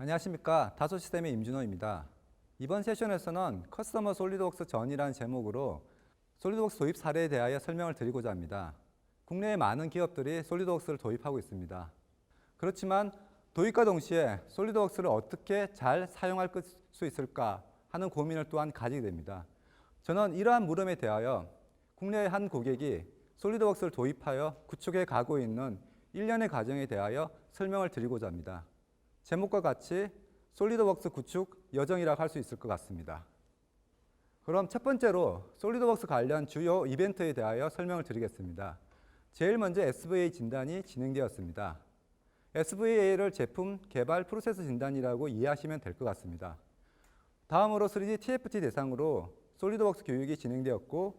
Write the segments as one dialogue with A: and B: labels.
A: 안녕하십니까 다소 시스템의 임준호입니다. 이번 세션에서는 커스터머 솔리드웍스 전이라는 제목으로 솔리드웍스 도입 사례에 대하여 설명을 드리고자 합니다. 국내의 많은 기업들이 솔리드웍스를 도입하고 있습니다. 그렇지만 도입과 동시에 솔리드웍스를 어떻게 잘 사용할 수 있을까 하는 고민을 또한 가지게 됩니다. 저는 이러한 물음에 대하여 국내의 한 고객이 솔리드웍스를 도입하여 구축해 가고 있는 일련의 과정에 대하여 설명을 드리고자 합니다. 제목과 같이 솔리드웍스 구축 여정이라고 할 수 있을 것 같습니다. 그럼 첫 번째로 솔리드웍스 관련 주요 이벤트에 대하여 설명을 드리겠습니다. 제일 먼저 SVA 진단이 진행되었습니다. SVA를 제품 개발 프로세스 진단이라고 이해하시면 될 것 같습니다. 다음으로 3D TFT 대상으로 솔리드웍스 교육이 진행되었고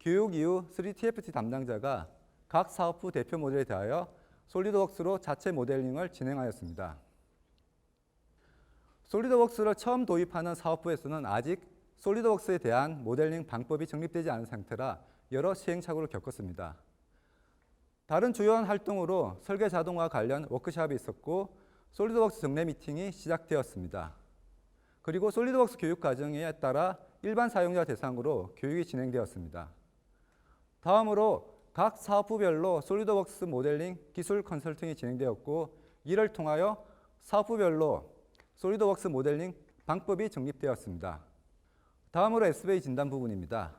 A: 교육 이후 3D TFT 담당자가 각 사업부 대표 모델에 대하여 솔리드웍스로 자체 모델링을 진행하였습니다. 솔리드웍스를 처음 도입하는 사업부에서는 아직 솔리드웍스에 대한 모델링 방법이 정립되지 않은 상태라 여러 시행착오를 겪었습니다. 다른 주요한 활동으로 설계 자동화 관련 워크숍이 있었고 솔리드웍스 정례 미팅이 시작되었습니다. 그리고 솔리드웍스 교육 과정에 따라 일반 사용자 대상으로 교육이 진행되었습니다. 다음으로 각 사업부별로 솔리드웍스 모델링 기술 컨설팅이 진행되었고 이를 통하여 사업부별로 솔리드웍스 모델링 방법이 정립되었습니다. 다음으로 SVA 진단 부분입니다.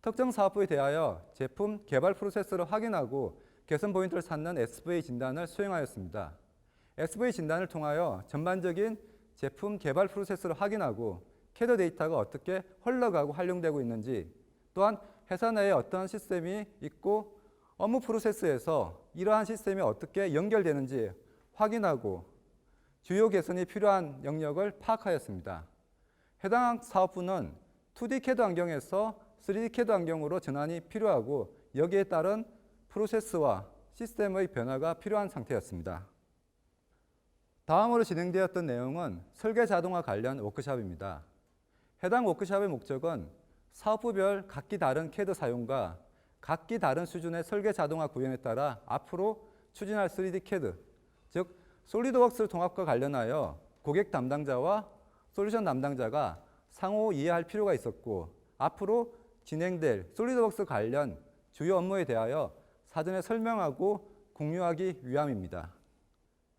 A: 특정 사업부에 대하여 제품 개발 프로세스를 확인하고 개선 포인트를 찾는 SVA 진단을 수행하였습니다. SVA 진단을 통하여 전반적인 제품 개발 프로세스를 확인하고 캐드 데이터가 어떻게 흘러가고 활용되고 있는지 또한 회사 내에 어떤 시스템이 있고 업무 프로세스에서 이러한 시스템이 어떻게 연결되는지 확인하고 주요 개선이 필요한 영역을 파악하였습니다. 해당 사업부는 2D 캐드 환경에서 3D 캐드 환경으로 전환이 필요하고 여기에 따른 프로세스와 시스템의 변화가 필요한 상태였습니다. 다음으로 진행되었던 내용은 설계 자동화 관련 워크숍입니다. 해당 워크숍의 목적은 사업부별 각기 다른 캐드 사용과 각기 다른 수준의 설계 자동화 구현에 따라 앞으로 추진할 3D 캐드, 즉 솔리드웍스 통합과 관련하여 고객 담당자와 솔루션 담당자가 상호 이해할 필요가 있었고 앞으로 진행될 솔리드웍스 관련 주요 업무에 대하여 사전에 설명하고 공유하기 위함입니다.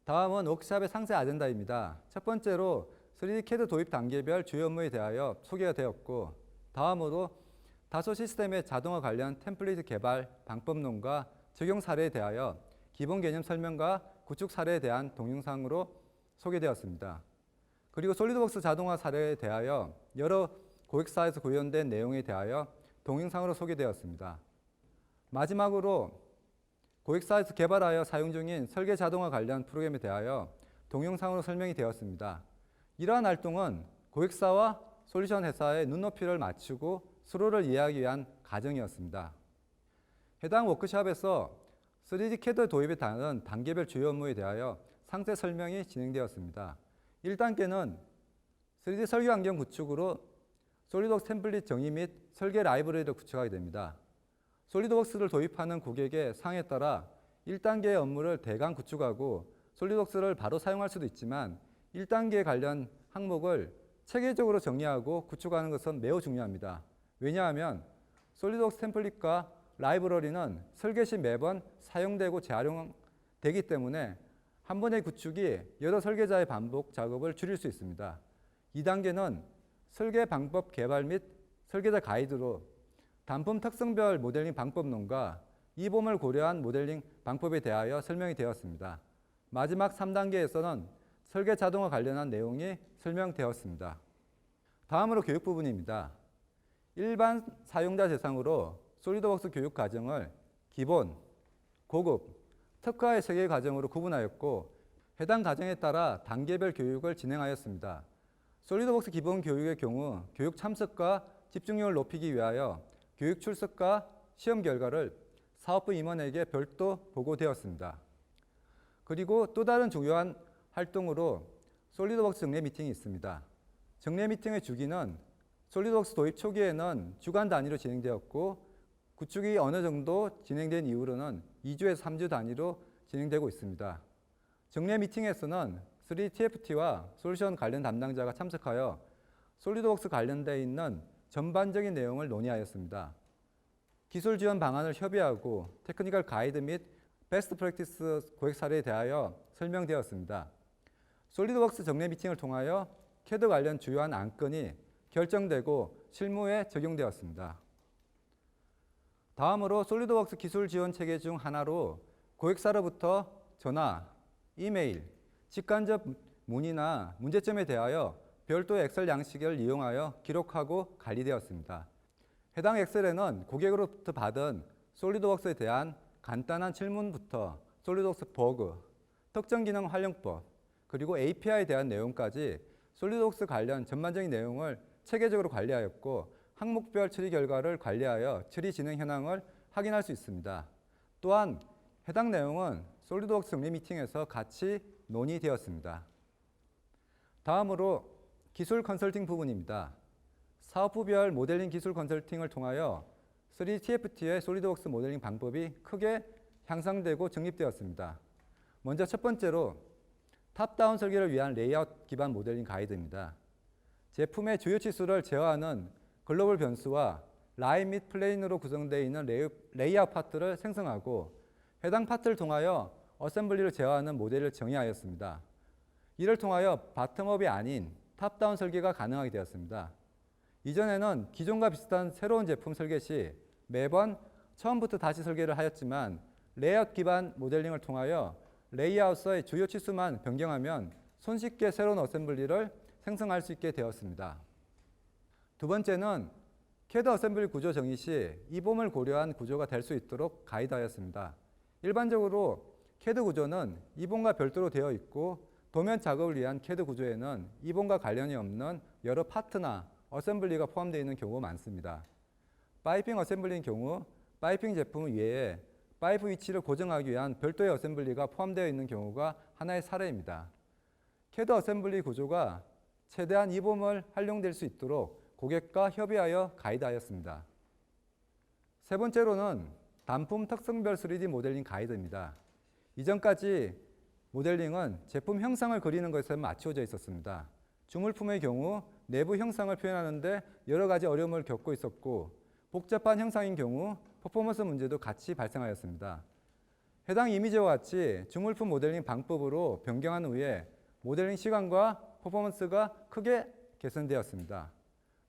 A: 다음은 워크샵의 상세 아젠다입니다. 첫 번째로 3D CAD 도입 단계별 주요 업무에 대하여 소개가 되었고 다음으로 다소 시스템의 자동화 관련 템플릿 개발 방법론과 적용 사례에 대하여 기본 개념 설명과 구축 사례에 대한 동영상으로 소개되었습니다. 그리고 솔리드웍스 자동화 사례에 대하여 여러 고객사에서 구현된 내용에 대하여 동영상으로 소개되었습니다. 마지막으로 고객사에서 개발하여 사용 중인 설계 자동화 관련 프로그램에 대하여 동영상으로 설명이 되었습니다. 이러한 활동은 고객사와 솔루션 회사의 눈높이를 맞추고 서로를 이해하기 위한 과정이었습니다. 해당 워크숍에서 3D CAD 도입에 따른 단계별 주요 업무에 대하여 상세 설명이 진행되었습니다. 1단계는 3D 설계 환경 구축으로 솔리드웍스 템플릿 정의 및 설계 라이브러리를 구축하게 됩니다. 솔리드웍스를 도입하는 고객의 상에 따라 1단계의 업무를 대강 구축하고 솔리드웍스를 바로 사용할 수도 있지만 1단계 관련 항목을 체계적으로 정리하고 구축하는 것은 매우 중요합니다. 왜냐하면 솔리드웍스 템플릿과 라이브러리는 설계 시 매번 사용되고 재활용되기 때문에 한 번의 구축이 여러 설계자의 반복 작업을 줄일 수 있습니다. 2단계는 설계 방법 개발 및 설계자 가이드로 단품 특성별 모델링 방법론과 이봄을 고려한 모델링 방법에 대하여 설명이 되었습니다. 마지막 3단계에서는 설계 자동화 관련한 내용이 설명되었습니다. 다음으로 교육 부분입니다. 일반 사용자 대상으로 솔리드웍스 교육 과정을 기본, 고급, 특화의 세 개 과정으로 구분하였고 해당 과정에 따라 단계별 교육을 진행하였습니다. 솔리드웍스 기본 교육의 경우 교육 참석과 집중력을 높이기 위하여 교육 출석과 시험 결과를 사업부 임원에게 별도 보고되었습니다. 그리고 또 다른 중요한 활동으로 솔리드웍스 정례 미팅이 있습니다. 정례 미팅의 주기는 솔리드웍스 도입 초기에는 주간 단위로 진행되었고 구축이 어느 정도 진행된 이후로는 2주에서 3주 단위로 진행되고 있습니다. 정례 미팅에서는 3TFT와 솔루션 관련 담당자가 참석하여 솔리드웍스 관련돼 있는 전반적인 내용을 논의하였습니다. 기술 지원 방안을 협의하고 테크니컬 가이드 및 베스트 프랙티스 고객 사례에 대하여 설명되었습니다. 솔리드웍스 정례 미팅을 통하여 캐드 관련 주요한 안건이 결정되고 실무에 적용되었습니다. 다음으로 솔리드웍스 기술 지원 체계 중 하나로 고객사로부터 전화, 이메일, 직간접 문의나 문제점에 대하여 별도의 엑셀 양식을 이용하여 기록하고 관리되었습니다. 해당 엑셀에는 고객으로부터 받은 솔리드웍스에 대한 간단한 질문부터 솔리드웍스 버그, 특정 기능 활용법, 그리고 API에 대한 내용까지 솔리드웍스 관련 전반적인 내용을 체계적으로 관리하였고 항목별 처리 결과를 관리하여 처리 진행 현황을 확인할 수 있습니다. 또한 해당 내용은 솔리드웍스 정리 미팅에서 같이 논의되었습니다. 다음으로 기술 컨설팅 부분입니다. 사업부별 모델링 기술 컨설팅을 통하여 3TFT의 솔리드웍스 모델링 방법이 크게 향상되고 정립되었습니다. 먼저 첫 번째로 탑다운 설계를 위한 레이아웃 기반 모델링 가이드입니다. 제품의 주요 치수를 제어하는 글로벌 변수와 라인 및 플레인으로 구성되어 있는 레이, 레이아웃 파트를 생성하고 해당 파트를 통하여 어셈블리를 제어하는 모델을 정의하였습니다. 이를 통하여 바텀업이 아닌 탑다운 설계가 가능하게 되었습니다. 이전에는 기존과 비슷한 새로운 제품 설계 시 매번 처음부터 다시 설계를 하였지만 레이아웃 기반 모델링을 통하여 레이아웃의 주요 치수만 변경하면 손쉽게 새로운 어셈블리를 생성할 수 있게 되었습니다. 두 번째는 캐드 어셈블리 구조 정의 시 이봄을 고려한 구조가 될 수 있도록 가이드하였습니다. 일반적으로 캐드 구조는 이본과 별도로 되어 있고 도면 작업을 위한 캐드 구조에는 이본과 관련이 없는 여러 파트나 어셈블리가 포함되어 있는 경우가 많습니다. 파이핑 어셈블리인 경우 파이핑 제품 외에 파이프 위치를 고정하기 위한 별도의 어셈블리가 포함되어 있는 경우가 하나의 사례입니다. 캐드 어셈블리 구조가 최대한 이봄을 활용될 수 있도록 고객과 협의하여 가이드하였습니다. 세 번째로는 단품 특성별 3D 모델링 가이드입니다. 이전까지 모델링은 제품 형상을 그리는 것에 맞추어져 있었습니다. 주물품의 경우 내부 형상을 표현하는데 여러 가지 어려움을 겪고 있었고 복잡한 형상인 경우 퍼포먼스 문제도 같이 발생하였습니다. 해당 이미지와 같이 주물품 모델링 방법으로 변경한 후에 모델링 시간과 퍼포먼스가 크게 개선되었습니다.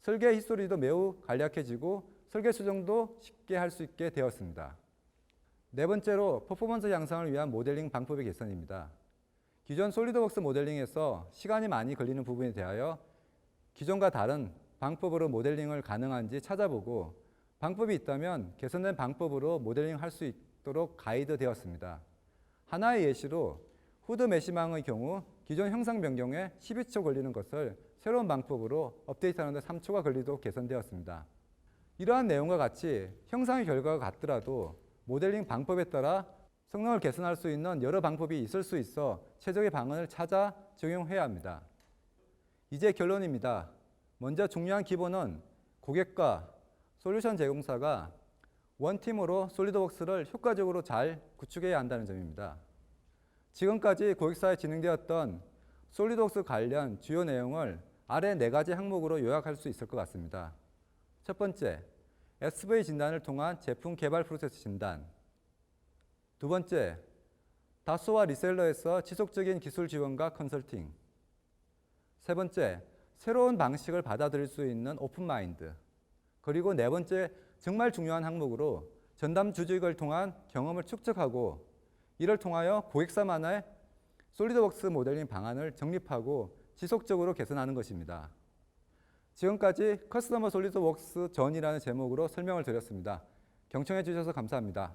A: 설계 히스토리도 매우 간략해지고 설계 수정도 쉽게 할 수 있게 되었습니다. 네 번째로 퍼포먼스 향상을 위한 모델링 방법의 개선입니다. 기존 솔리드웍스 모델링에서 시간이 많이 걸리는 부분에 대하여 기존과 다른 방법으로 모델링을 가능한지 찾아보고 방법이 있다면 개선된 방법으로 모델링 할 수 있도록 가이드 되었습니다. 하나의 예시로 후드 메시망의 경우 기존 형상 변경에 12초 걸리는 것을 새로운 방법으로 업데이트하는데 3초가 걸리도록 개선되었습니다. 이러한 내용과 같이 형상의 결과가 같더라도 모델링 방법에 따라 성능을 개선할 수 있는 여러 방법이 있을 수 있어 최적의 방안을 찾아 적용해야 합니다. 이제 결론입니다. 먼저 중요한 기본은 고객과 솔루션 제공사가 원팀으로 솔리드웍스를 효과적으로 잘 구축해야 한다는 점입니다. 지금까지 고객사에 진행되었던 솔리드웍스 관련 주요 내용을 아래 네 가지 항목으로 요약할 수 있을 것 같습니다. 첫 번째, SV 진단을 통한 제품 개발 프로세스 진단. 두 번째, 다소와 리셀러에서 지속적인 기술 지원과 컨설팅. 세 번째, 새로운 방식을 받아들일 수 있는 오픈 마인드. 그리고 네 번째, 정말 중요한 항목으로 전담 주직을 통한 경험을 축적하고 이를 통하여 고객사만의 솔리드웍스 모델링 방안을 정립하고 지속적으로 개선하는 것입니다. 지금까지 커스터머 솔리드웍스 전이라는 제목으로 설명을 드렸습니다. 경청해 주셔서 감사합니다.